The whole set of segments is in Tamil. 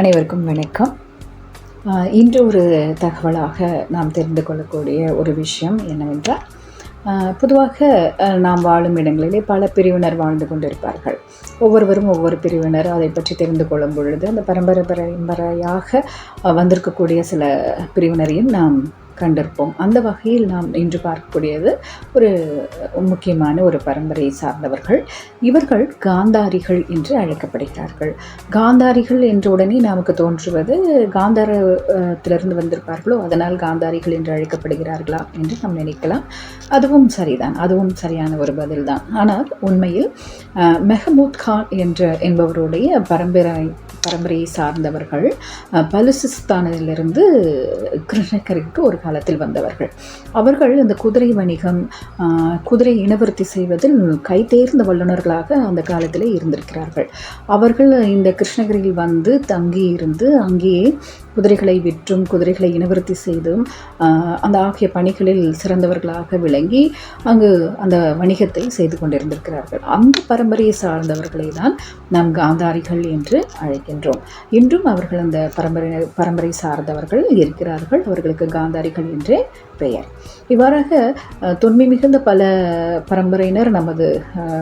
அனைவருக்கும் வணக்கம். இன்று ஒரு தகவலாக நாம் தெரிந்து கொள்ளக்கூடிய ஒரு விஷயம் என்னவென்றால் பொதுவாக நாம் வாழும் இடங்களிலே பல பிரிவினர் வாழ்ந்து கொண்டிருப்பார்கள். ஒவ்வொருவரும் ஒவ்வொரு பிரிவினர் அதை பற்றி தெரிந்து கொள்ளும் பொழுது அந்த பரம்பரை பரம்பரையாக வந்திருக்கக்கூடிய சில பிரிவினரையும் நாம் கண்டிருப்போம். அந்த வகையில் நாம் இன்று பார்க்கக்கூடியது ஒரு முக்கியமான ஒரு பரம்பரையை சார்ந்தவர்கள். இவர்கள் காந்தாரிகள் என்று அழைக்கப்படுகிறார்கள். காந்தாரிகள் என்ற உடனே நமக்கு தோன்றுவது காந்தாரத்திலிருந்து வந்திருப்பார்களோ அதனால் காந்தாரிகள் என்று அழைக்கப்படுகிறார்களா என்று நாம் நினைக்கலாம். அதுவும் சரிதான். அதுவும் சரியான ஒரு பதில்தான். ஆனால் உண்மையில் மெஹமூத் கான் என்ற என்பவருடைய பரம்பரை பரம்பரையை சார்ந்தவர்கள் பலுசிஸ்தானிலிருந்து கிருஷ்ணகருக்கு ஒரு காலத்தில் வந்தவர்கள். அவர்கள் இந்த குதிரை வணிகம் குதிரை இனவர்த்தி செய்வதில் கைதேர்ந்த வல்லுநர்களாக அந்த காலத்தில் இருந்திருக்கிறார்கள். அவர்கள் இந்த கிருஷ்ணகிரியில் வந்து தங்கி இருந்து அங்கேயே குதிரைகளை விற்றும் குதிரைகளை இனவர்த்தி செய்தும் அந்த ஆகிய பணிகளில் சிறந்தவர்களாக விளங்கி அங்கு அந்த வணிகத்தை செய்து கொண்டிருந்திருக்கிறார்கள். அந்த பரம்பரையை சார்ந்தவர்களை தான் நாம் காந்தாரிகள் என்று அழைக்கின்றோம் இன்றும் அவர்கள் அந்த பரம்பரை பரம்பரை சார்ந்தவர்கள் இருக்கிறார்கள். அவர்களுக்கு காந்தாரிகள் என்றே பெயர். இவ்வாறாக அஹ், தொன்மை மிகுந்த பல பரம்பரையினர் நமது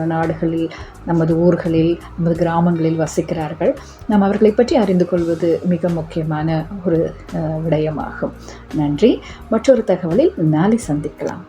நாடுகளில் நமது ஊர்களில் நமது கிராமங்களில் வசிக்கிறார்கள். நாம் அவர்களை பற்றி அறிந்து கொள்வது மிக முக்கியமான ஒரு அஹ், விடயமாகும். நன்றி. மற்றொரு தகவலில் நாளை சந்திக்கலாம்.